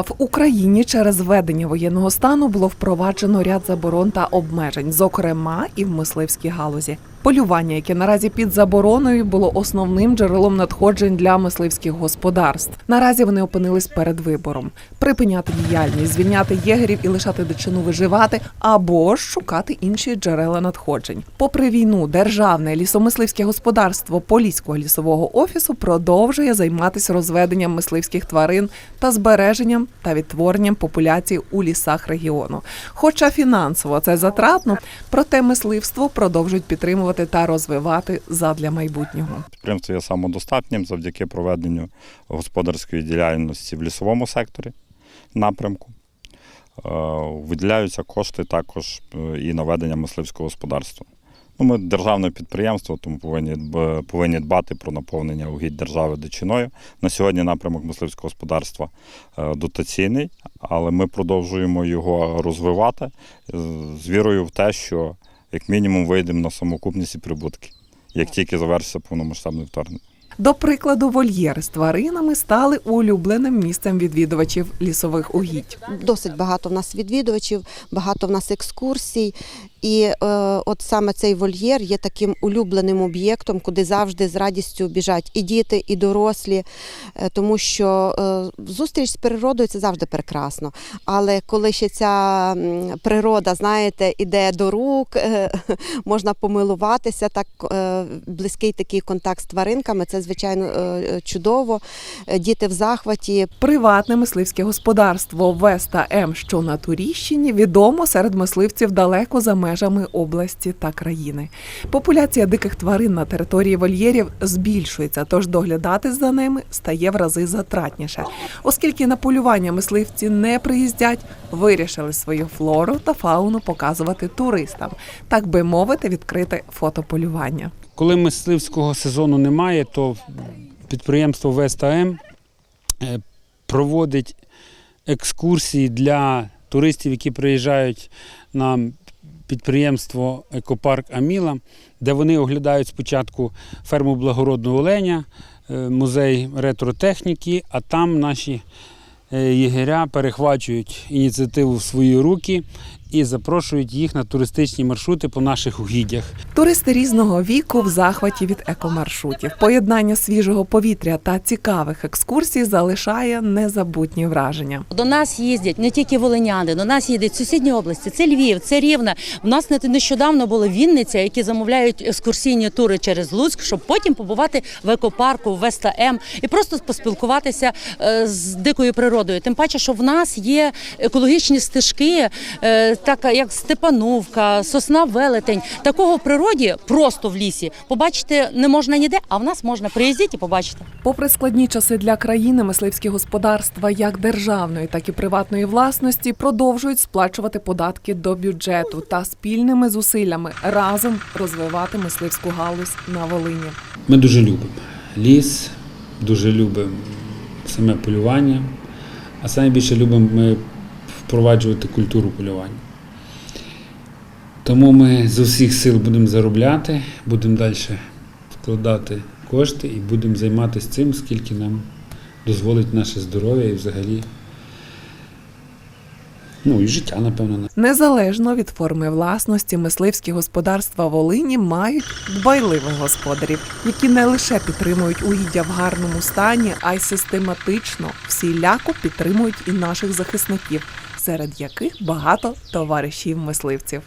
В Україні через введення воєнного стану було впроваджено ряд заборон та обмежень, зокрема і в мисливській галузі. Полювання, яке наразі під забороною, було основним джерелом надходжень для мисливських господарств. Наразі вони опинились перед вибором: припиняти діяльність, звільняти єгерів і лишати дичину виживати, або ж шукати інші джерела надходжень. Попри війну, державне лісомисливське господарство Поліського лісового офісу продовжує займатися розведенням мисливських тварин та збереженням та відтворенням популяцій у лісах регіону. Хоча фінансово це затратно, проте мисливство продовжують підтримувати та розвивати задля майбутнього. Підприємство є самодостатнім завдяки проведенню господарської діяльності в лісовому секторі напрямку. Е, Виділяються кошти також е, і на ведення мисливського господарства. Ну, ми державне підприємство, тому повинні, повинні дбати про наповнення угідь держави дичиною. На сьогодні напрямок мисливського господарства е, дотаційний, але ми продовжуємо його розвивати е, з вірою в те, що як мінімум вийдемо на самокупність і прибутки, як тільки завершиться повномасштабне вторгнення. До прикладу, вольєри з тваринами стали улюбленим місцем відвідувачів лісових угідь. Досить багато в нас відвідувачів, багато в нас екскурсій. І е, от саме цей вольєр є таким улюбленим об'єктом, куди завжди з радістю біжать і діти, і дорослі, е, тому що е, зустріч з природою це завжди прекрасно. Але коли ще ця природа, знаєте, іде до рук, е, можна помилуватися, так е, близький такий контакт з тваринками, це звичайно е, чудово. Е, Діти в захваті, Приватне мисливське господарство Веста М, що на Туріщині, відомо серед мисливців далеко за межами області та країни. Популяція диких тварин на території вольєрів збільшується, тож доглядати за ними стає в рази затратніше. Оскільки на полювання мисливці не приїздять, вирішили свою флору та фауну показувати туристам, так би мовити, відкрите фотополювання. Коли мисливського сезону немає, то підприємство Веста М е, проводить екскурсії для туристів, які приїжджають на підприємство Екопарк Аміла, де вони оглядають спочатку ферму благородного оленя, е, музей ретротехніки, а там наші е, єгеря перехвачують ініціативу в свої руки і запрошують їх на туристичні маршрути по наших угіддях. Туристи різного віку в захваті від екомаршрутів. Поєднання свіжого повітря та цікавих екскурсій залишає незабутні враження. До нас їздять не тільки волиняни, до нас їздять сусідні області. Це Львів, це Рівне. В нас не- нещодавно була Вінниця, які замовляють екскурсійні тури через Луцьк, щоб потім побувати в екопарку, в Веста М і просто поспілкуватися е, з дикою природою. Тим паче, що в нас є екологічні стежки, така як Степановка, Сосна Велетень. Такого в природі просто в лісі побачити не можна ніде, а в нас можна приїздити і побачити. Попри складні часи для країни, мисливські господарства як державної, так і приватної власності продовжують сплачувати податки до бюджету та спільними зусиллями разом розвивати мисливську галузь на Волині. Ми дуже любимо ліс, дуже любимо саме полювання, а найбільше любимо ми впроваджувати культуру полювання. Тому ми з усіх сил будемо заробляти, будемо далі вкладати кошти і будемо займатися цим, скільки нам дозволить наше здоров'я і взагалі. Ну і життя, напевно. Незалежно від форми власності, мисливські господарства Волині мають дбайливих господарів, які не лише підтримують угіддя в гарному стані, а й систематично всіляко підтримують і наших захисників, серед яких багато товаришів мисливців.